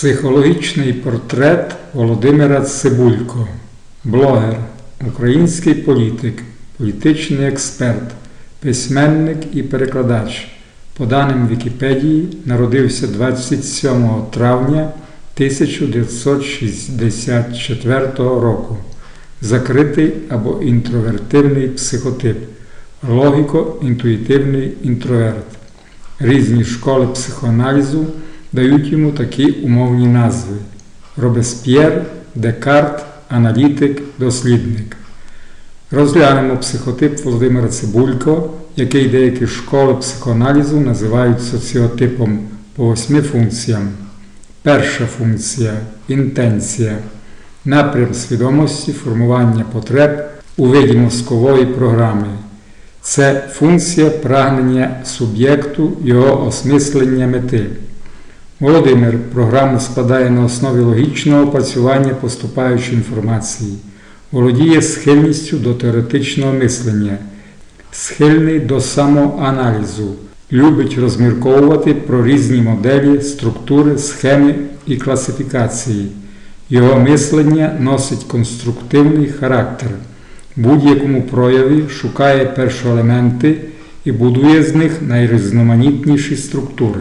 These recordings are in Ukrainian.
Психологічний портрет Володимира Цибулько, блогер, український політик, політичний експерт, письменник і перекладач. По даним Вікіпедії, народився 27 травня 1964 року. Закритий або інтровертивний психотип, логіко-інтуїтивний інтроверт. Різні школи психоаналізу дають йому такі умовні назви: Робесп'єр, Декарт, аналітик, дослідник. Розглянемо психотип Володимира Цибулько, який деякі школи психоаналізу називають соціотипом по восьми функціям. Перша функція інтенція, напрям свідомості формування потреб у виді мозкової програми. Це функція прагнення суб'єкту, його осмислення мети. Володимир програму складає на основі логічного опрацювання поступаючої інформації, володіє схильністю до теоретичного мислення, схильний до самоаналізу, любить розмірковувати про різні моделі, структури, схеми і класифікації. Його мислення носить конструктивний характер. Будь-якому прояві шукає першоелементи і будує з них найрізноманітніші структури.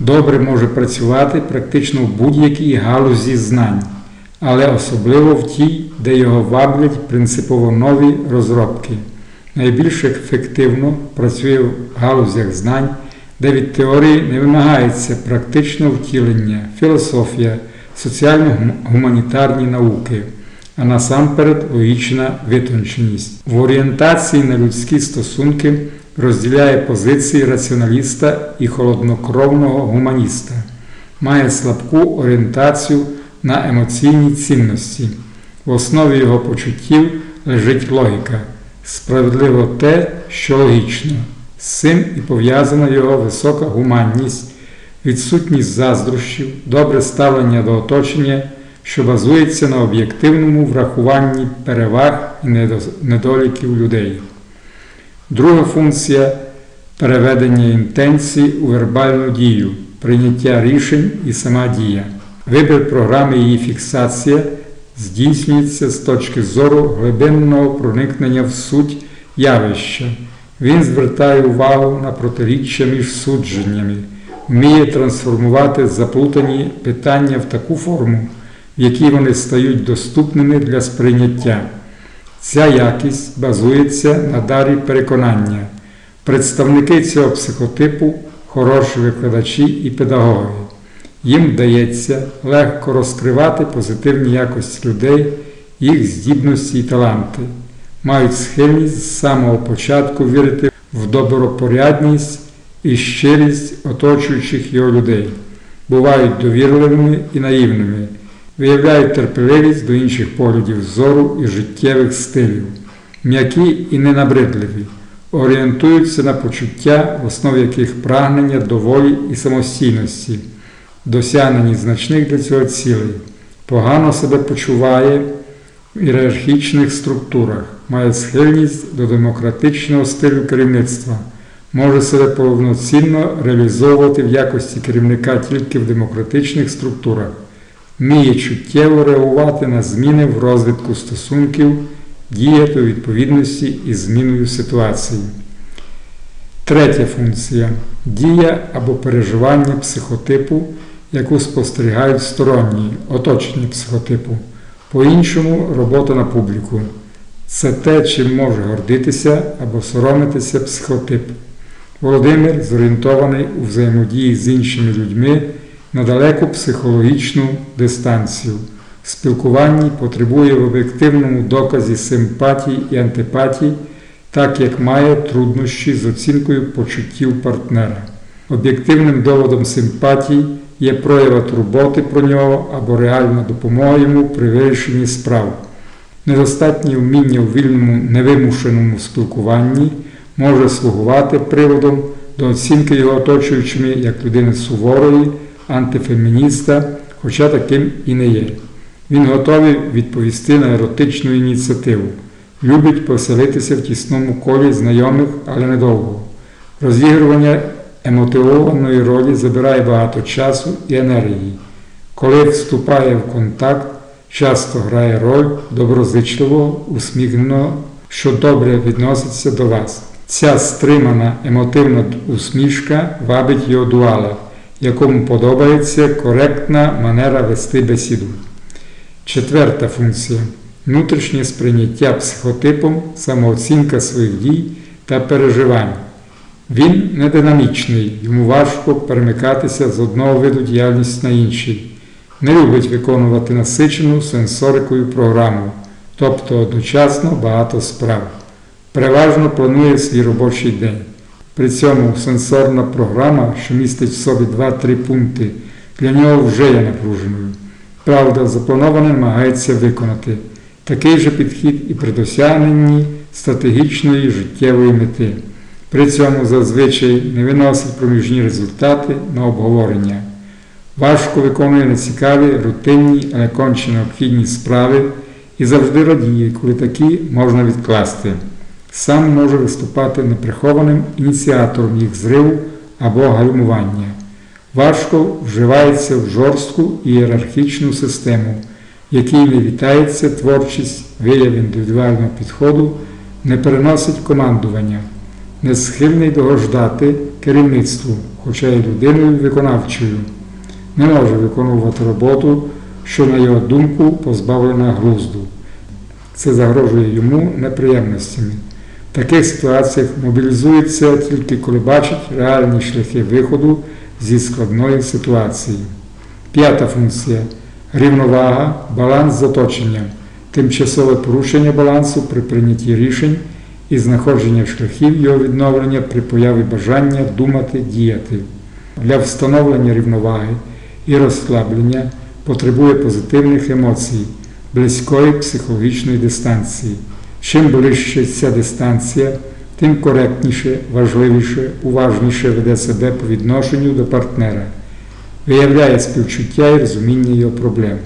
Добре може працювати практично в будь-якій галузі знань, але особливо в тій, де його ваблять принципово нові розробки. Найбільш ефективно працює в галузях знань, де від теорії не вимагається практичне втілення, філософія, соціально-гуманітарні науки, а насамперед логічна витонченість. В орієнтації на людські стосунки розділяє позиції раціоналіста і холоднокровного гуманіста, має слабку орієнтацію на емоційні цінності. В основі його почуттів лежить логіка, справедливо те, що логічно. З цим і пов'язана його висока гуманність, відсутність заздрощів, добре ставлення до оточення, що базується на об'єктивному врахуванні переваг і недоліків людей. Друга функція переведення інтенції у вербальну дію, прийняття рішень і сама дія. Вибір програми її фіксація здійснюється з точки зору глибинного проникнення в суть явища. Він звертає увагу на протиріччя між судженнями, вміє трансформувати заплутані питання в таку форму, в якій вони стають доступними для сприйняття. Ця якість базується на дарі переконання. Представники цього психотипу хороші викладачі і педагоги. Їм вдається легко розкривати позитивні якості людей, їх здібності і таланти, мають схильність з самого початку вірити в добропорядність і щирість оточуючих його людей, бувають довірливими і наївними виявляють терпеливість до інших поглядів зору і життєвих стилів, м'які і ненабридливі, орієнтуються на почуття, в основі яких прагнення до волі і самостійності, досягнені значних для цього цілей, погано себе почуває в ієрархічних структурах, має схильність до демократичного стилю керівництва. Може себе повноцінно реалізовувати в якості керівника тільки в демократичних структурах вміє чуттєво реагувати на зміни в розвитку стосунків, діяти у відповідності із зміною ситуації. Третя функція дія або переживання психотипу, яку спостерігають сторонні, оточені психотипу. По-іншому робота на публіку. Це те, чим може гордитися або соромитися психотип. Володимир зорієнтований у взаємодії з іншими людьми на далеку психологічну дистанцію. В спілкуванні потребує в об'єктивному доказі симпатії і антипатії, так як має труднощі з оцінкою почуттів партнера. Об'єктивним доводом симпатії є проява турботи про нього або реальна допомога йому при вирішенні справ. Недостатнє вміння у вільному невимушеному спілкуванні може слугувати приводом до оцінки його оточуючими як людини суворої антифемініста, хоча таким і не є. Він готовий відповісти на еротичну ініціативу, любить поселитися в тісному колі знайомих, але недовго. Розігрування емотивованої ролі забирає багато часу і енергії. Коли вступає в контакт, часто грає роль доброзичливого, усміхненого, що добре відноситься до вас. Ця стримана емотивна усмішка вабить його дуала, якому подобається коректна манера вести бесіду. Четверта функція внутрішнє сприйняття психотипом, самооцінка своїх дій та переживань. Він не динамічний, йому важко перемикатися з одного виду діяльності на інший, не любить виконувати насичену сенсорикою програму, тобто одночасно багато справ. Переважно планує свій робочий день. При цьому сенсорна програма, що містить в собі 2-3 пункти, для нього вже є напруженою. Правда, заплановане намагається виконати такий же підхід і при досягненні стратегічної життєвої мети. При цьому зазвичай не виносить проміжні результати на обговорення. Важко виконує нецікаві, рутинні, але конче необхідні справи і завжди радіє, коли такі можна відкласти. Сам може виступати неприхованим ініціатором їх зриву або гальмування. Важко вживається в жорстку ієрархічну систему, якій не вітається творчість, вияв індивідуального підходу, не переносить командування, не схильний догождати керівництву, хоча й людиною виконавчою, не може виконувати роботу, що, на його думку, позбавлена глузду. Це загрожує йому неприємностями. Таких ситуаціях мобілізується тільки коли бачить реальні шляхи виходу зі складної ситуації. П'ята функція рівновага, баланс з тимчасове порушення балансу при прийнятті рішень і знаходження шляхів його відновлення при появі бажання думати, діяти. Для встановлення рівноваги і розслаблення потребує позитивних емоцій, близької психологічної дистанції. Чим ближче ця дистанція, тим коректніше, важливіше, уважніше веде себе по відношенню до партнера, виявляє співчуття і розуміння його проблем.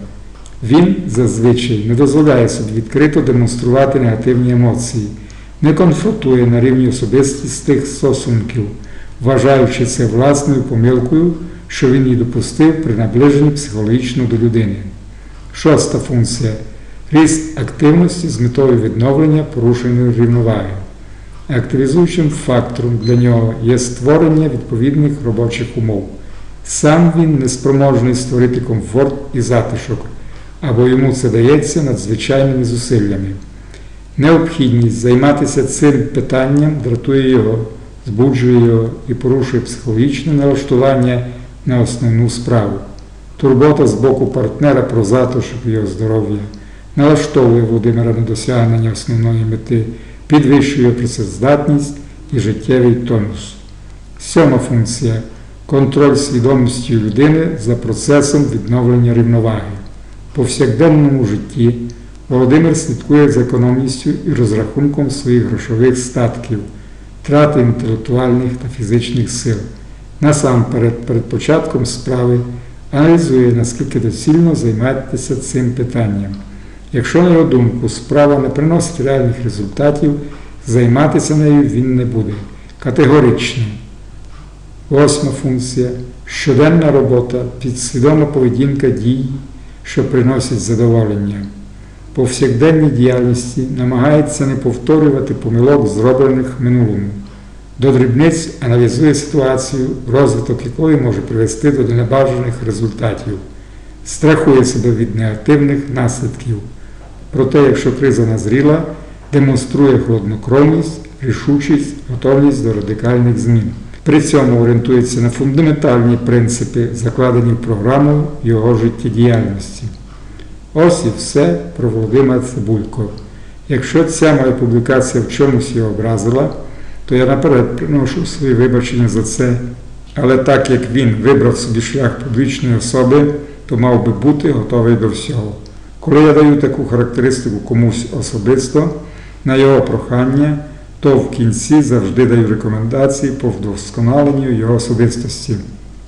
Він зазвичай не дозволяє собі відкрито демонструвати негативні емоції, не конфронтує на рівні особистістих стосунків, вважаючи це власною помилкою, що він її допустив при наближенні психологічно до людини. Шоста функція ріст активності з метою відновлення порушеної рівноваги. Активізуючим фактором для нього є створення відповідних робочих умов. Сам він не спроможний створити комфорт і затишок, або йому це дається надзвичайними зусиллями. Необхідність займатися цим питанням дратує його, збуджує його і порушує психологічне налаштування на основну справу. Турбота з боку партнера про затишок його здоров'я налаштовує Володимира на досягнення основної мети, підвищує працездатність і життєвий тонус. Сьома функція контроль свідомості людини за процесом відновлення рівноваги. В повсякденному житті Володимир слідкує за економністю і розрахунком своїх грошових статків, трати інтелектуальних та фізичних сил. Насамперед, перед початком справи аналізує, наскільки доцільно займатися цим питанням. Якщо, на його думку, справа не приносить реальних результатів, займатися нею він не буде. Категорично. Восьма функція щоденна робота, підсвідома поведінка дій, що приносять задоволення. Повсякденній діяльності намагається не повторювати помилок, зроблених в минулому. До дрібниць аналізує ситуацію, розвиток якої може привести до небажаних результатів, страхує себе від негативних наслідків. Проте, якщо криза назріла, демонструє холоднокровність, рішучість, готовність до радикальних змін. При цьому орієнтується на фундаментальні принципи, закладені в програму його життєдіяльності. Ось і все про Володимира Цибулько. Якщо ця моя публікація в чомусь його образила, то я наперед приношу свої вибачення за це. Але так як він вибрав собі шлях публічної особи, то мав би бути готовий до всього. Коли я даю таку характеристику комусь особисто, на його прохання, то в кінці завжди даю рекомендації по вдосконаленню його особистості.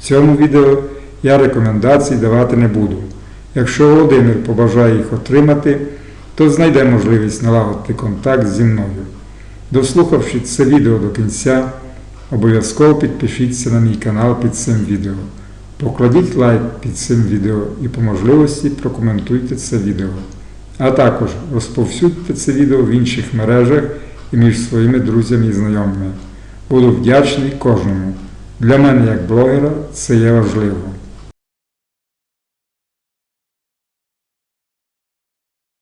В цьому відео я рекомендацій давати не буду. Якщо Володимир побажає їх отримати, то знайде можливість налагодити контакт зі мною. Дослухавши це відео до кінця, обов'язково підпишіться на мій канал під цим відео. Покладіть лайк під цим відео і по можливості прокоментуйте це відео. А також розповсюдьте це відео в інших мережах і між своїми друзями і знайомими. Буду вдячний кожному. Для мене як блогера це є важливо.